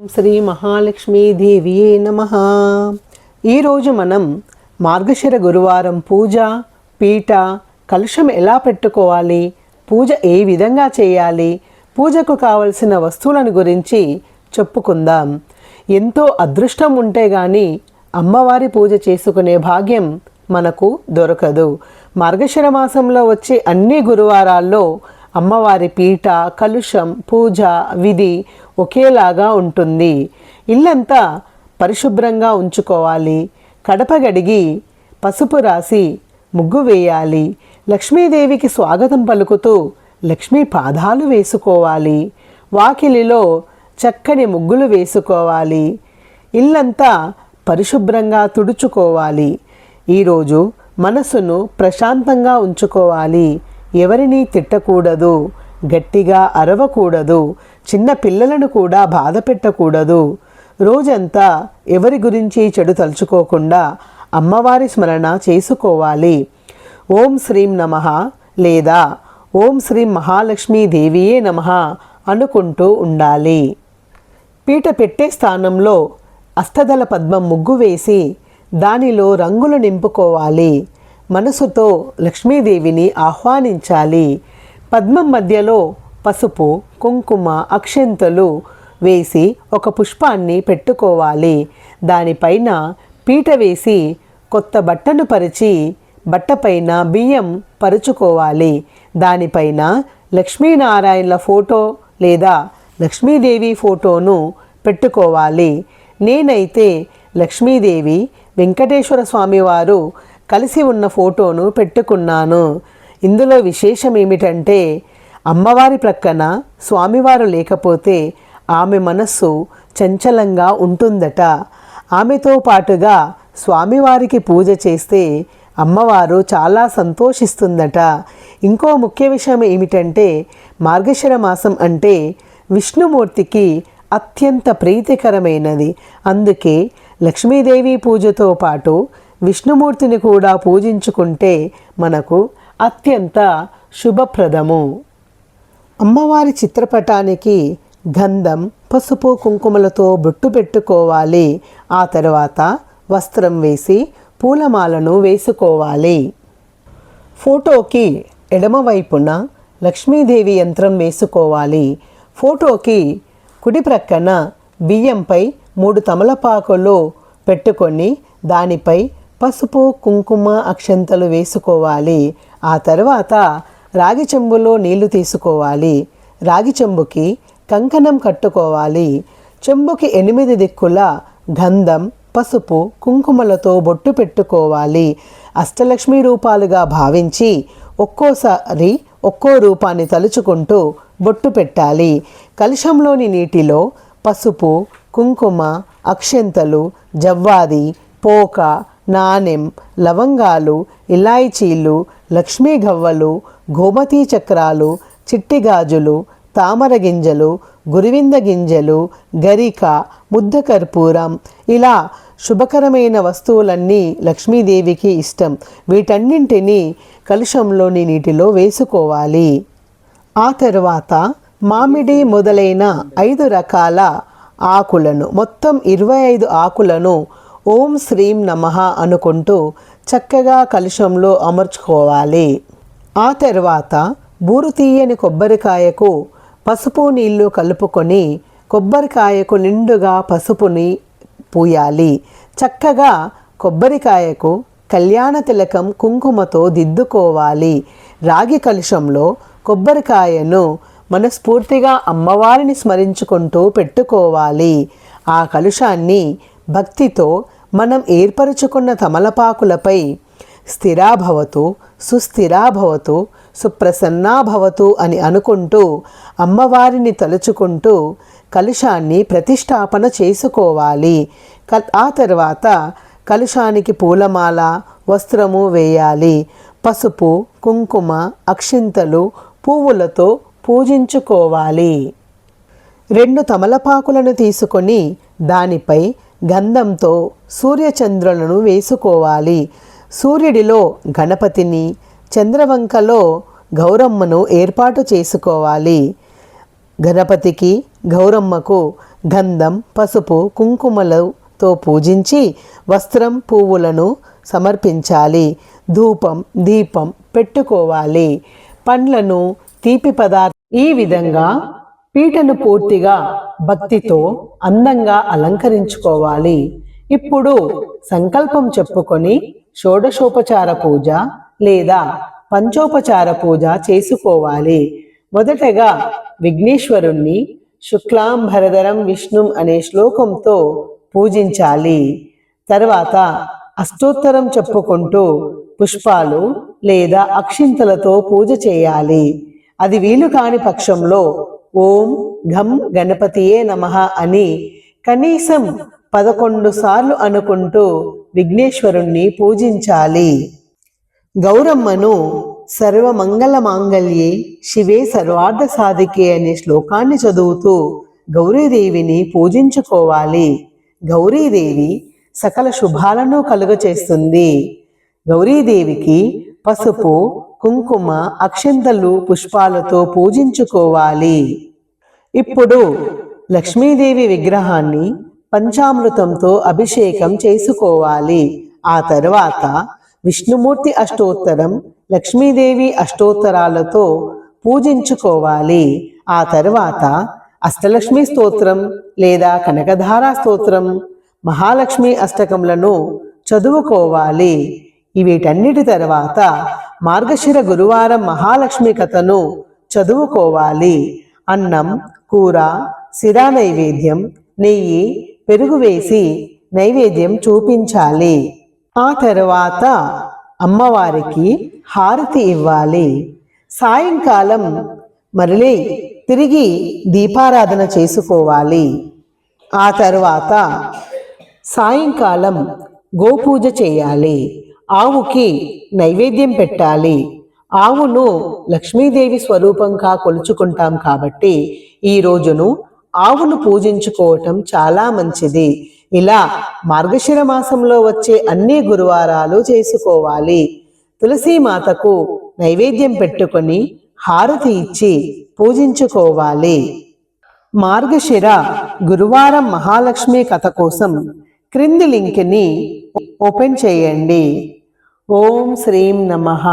ఓం శ్రీ మహాలక్ష్మీదేవియే నమ. ఈరోజు మనం మార్గశిర గురువారం పూజ పీట కలుషం ఎలా పెట్టుకోవాలి పూజ ఏ విధంగా చేయాలి పూజకు కావలసిన వస్తువులను గురించి చెప్పుకుందాం. ఎంతో అదృష్టం ఉంటే కానీ అమ్మవారి పూజ చేసుకునే భాగ్యం మనకు దొరకదు. మార్గశిర మాసంలో వచ్చే అన్ని గురువారాల్లో అమ్మవారి పీట కలుషం పూజ విధి ఒకేలాగా ఉంటుంది. ఇల్లంతా పరిశుభ్రంగా ఉంచుకోవాలి. కడప గడిగి పసుపు రాసి ముగ్గు వేయాలి. లక్ష్మీదేవికి స్వాగతం పలుకుతూ లక్ష్మీ పాదాలు వేసుకోవాలి. వాకిలిలో చక్కని ముగ్గులు వేసుకోవాలి. ఇల్లంతా పరిశుభ్రంగా తుడుచుకోవాలి. ఈరోజు మనసును ప్రశాంతంగా ఉంచుకోవాలి. ఎవరిని తిట్టకూడదు గట్టిగా అరవకూడదు చిన్న పిల్లలను కూడా బాధ పెట్టకూడదు. రోజంతా ఎవరి గురించి చెడు తలుచుకోకుండా అమ్మవారి స్మరణ చేసుకోవాలి. ఓం శ్రీం నమ లేదా ఓం శ్రీం మహాలక్ష్మీదేవియే నమ అనుకుంటూ ఉండాలి. పీట పెట్టే స్థానంలో అస్తదల పద్మం ముగ్గు వేసి దానిలో రంగులు నింపుకోవాలి. మనసుతో లక్ష్మీదేవిని ఆహ్వానించాలి. పద్మం మధ్యలో పసుపు కుంకుమ అక్షంతలు వేసి ఒక పుష్పాన్ని పెట్టుకోవాలి. దానిపైన పీట వేసి కొత్త బట్టను పరిచి బట్టపైన బియ్యం పరుచుకోవాలి. దానిపైన లక్ష్మీనారాయణల ఫోటో లేదా లక్ష్మీదేవి ఫోటోను పెట్టుకోవాలి. నేనైతే లక్ష్మీదేవి వెంకటేశ్వర స్వామివారు కలిసి ఉన్న ఫోటోను పెట్టుకున్నాను. ఇందులో విశేషం ఏమిటంటే అమ్మవారి ప్రక్కన స్వామివారు లేకపోతే ఆమె మనస్సు చంచలంగా ఉంటుందట. ఆమెతో పాటుగా స్వామివారికి పూజ చేస్తే అమ్మవారు చాలా సంతోషిస్తుందట. ఇంకో ముఖ్య విషయం ఏమిటంటే మార్గశిర మాసం అంటే విష్ణుమూర్తికి అత్యంత ప్రీతికరమైనది. అందుకే లక్ష్మీదేవి పూజతో పాటు విష్ణుమూర్తిని కూడా పూజించుకుంటే మనకు అత్యంత శుభప్రదము. అమ్మవారి చిత్రపటానికి గంధం పసుపు కుంకుమలతో బొట్టు పెట్టుకోవాలి. ఆ తర్వాత వస్త్రం వేసి పూలమాలను వేసుకోవాలి. ఫోటోకి ఎడమవైపున లక్ష్మీదేవి యంత్రం వేసుకోవాలి. ఫోటోకి కుడి ప్రక్కన బియ్యంపై మూడు తమలపాకులు పెట్టుకొని దానిపై పసుపు కుంకుమ అక్షంతలు వేసుకోవాలి. ఆ తర్వాత రాగి చెంబులో నీళ్ళు తీసుకోవాలి. రాగి చెంబుకి కంకణం కట్టుకోవాలి. చెంబుకి ఎనిమిది దిక్కుల గంధం పసుపు కుంకుమలతో బొట్టు పెట్టుకోవాలి. అష్టలక్ష్మి రూపాలుగా భావించి ఒక్కోసారి ఒక్కో రూపాన్ని తలుచుకుంటూ బొట్టు పెట్టాలి. కలుషంలోని నీటిలో పసుపు కుంకుమ అక్షంతలు జవ్వాది పోక నాణెం లవంగాలు ఇలాయచీలు లక్ష్మీ గవ్వలు గోమతీ చక్రాలు చిట్టి గాజులు తామర గింజలు గురివింద గింజలు గరిక ముద్ద కర్పూరం. ఇలా శుభకరమైన వస్తువులన్నీ లక్ష్మీదేవికి ఇష్టం. వీటన్నింటినీ కలుషంలోని నీటిలో వేసుకోవాలి. ఆ తరువాత మామిడి మొదలైన ఐదు రకాల ఆకులను మొత్తం ఇరవై ఐదు ఆకులను ఓం శ్రీం నమః అనుకుంటూ చక్కగా కలుషంలో అమర్చుకోవాలి. ఆ తర్వాత బూరు తీయని కొబ్బరికాయకు పసుపు నీళ్ళు కలుపుకొని కొబ్బరికాయకు నిండుగా పసుపుని పూయాలి. చక్కగా కొబ్బరికాయకు కళ్యాణ తిలకం కుంకుమతో దిద్దుకోవాలి. రాగి కలుషంలో కొబ్బరికాయను మనస్ఫూర్తిగా అమ్మవారిని స్మరించుకుంటూ పెట్టుకోవాలి. ఆ కలుషాన్ని భక్తితో మనం ఏర్పరచుకున్న తమలపాకులపై స్థిరాభవతు సుస్థిరాభవతు సుప్రసన్నాభవతు అని అనుకుంటూ అమ్మవారిని తలుచుకుంటూ కలుషాన్ని ప్రతిష్టాపన చేసుకోవాలి. క- ఆ తర్వాత కలుషానికి పూలమాల వస్త్రము వేయాలి. పసుపు కుంకుమ అక్షింతలు పువ్వులతో పూజించుకోవాలి. రెండు తమలపాకులను తీసుకొని దానిపై గంధంతో సూర్యచంద్రులను వేసుకోవాలి. సూర్యుడిలో గణపతిని చంద్రవంకలో గౌరమ్మను ఏర్పాటు చేసుకోవాలి. గణపతికి గౌరమ్మకు గంధం పసుపు కుంకుమలతో పూజించి వస్త్రం పువ్వులను సమర్పించాలి. ధూపం దీపం పెట్టుకోవాలి. పండ్లను తీపి పదార్థ ఈ విధంగా పీటను పూర్తిగా భక్తితో అందంగా అలంకరించుకోవాలి. ఇప్పుడు సంకల్పం చెప్పుకొని షోడశోపచార పూజ లేదా పంచోపచార పూజ చేసుకోవాలి. మొదటగా విఘ్నేశ్వరుణ్ణి శుక్లాం భరధరం విష్ణుం అనే శ్లోకంతో పూజించాలి. తర్వాత అష్టోత్తరం చెప్పుకుంటూ పుష్పాలు లేదా అక్షింతలతో పూజ చేయాలి. అది వీలు కాని పక్షంలో ఓం ఘం గణపతియే నమః అని కనీసం పదకొండు సార్లు అనుకుంటూ విఘ్నేశ్వరుణ్ణి పూజించాలి. గౌరమ్మను సర్వమంగళ మాంగళ్యే శివే సర్వార్థ సాధికే అనే శ్లోకాన్ని చదువుతూ గౌరీదేవిని పూజించుకోవాలి. గౌరీదేవి సకల శుభాలను కలుగచేస్తుంది. గౌరీదేవికి పసుపు కుంకుమ అక్షంతలు పుష్పాలతో పూజించుకోవాలి. ఇప్పుడు లక్ష్మీదేవి విగ్రహాన్ని పంచామృతంతో అభిషేకం చేసుకోవాలి. ఆ తర్వాత విష్ణుమూర్తి అష్టోత్తరం లక్ష్మీదేవి అష్టోత్తరాలతో పూజించుకోవాలి. ఆ తర్వాత అష్టలక్ష్మి స్తోత్రం లేదా కనకధారా స్తోత్రం మహాలక్ష్మి అష్టకములను చదువుకోవాలి. వీటన్నిటి తర్వాత మార్గశిర గురువారం మహాలక్ష్మి కథను చదువుకోవాలి. అన్నం కూర సిరా నైవేద్యం నెయ్యి పెరుగు వేసి నైవేద్యం చూపించాలి. ఆ తర్వాత అమ్మవారికి హారతి ఇవ్వాలి. సాయంకాలం మరలి తిరిగి దీపారాధన చేసుకోవాలి. ఆ తర్వాత సాయంకాలం గోపూజ చేయాలి. ఆవుకి నైవేద్యం పెట్టాలి. ఆవును లక్ష్మీదేవి స్వరూపంగా కొలుచుకుంటాం కాబట్టి ఈ రోజును ఆవును పూజించుకోవటం చాలా మంచిది. ఇలా మార్గశిర మాసంలో వచ్చే అన్ని గురువారాలు చేసుకోవాలి. తులసి మాతకు నైవేద్యం పెట్టుకొని హారతి ఇచ్చి పూజించుకోవాలి. మార్గశిర గురువారం మహాలక్ష్మి కథ కోసం క్రింది లింక్ని ఓపెన్ చేయండి. ఓం శ్రీం నమః.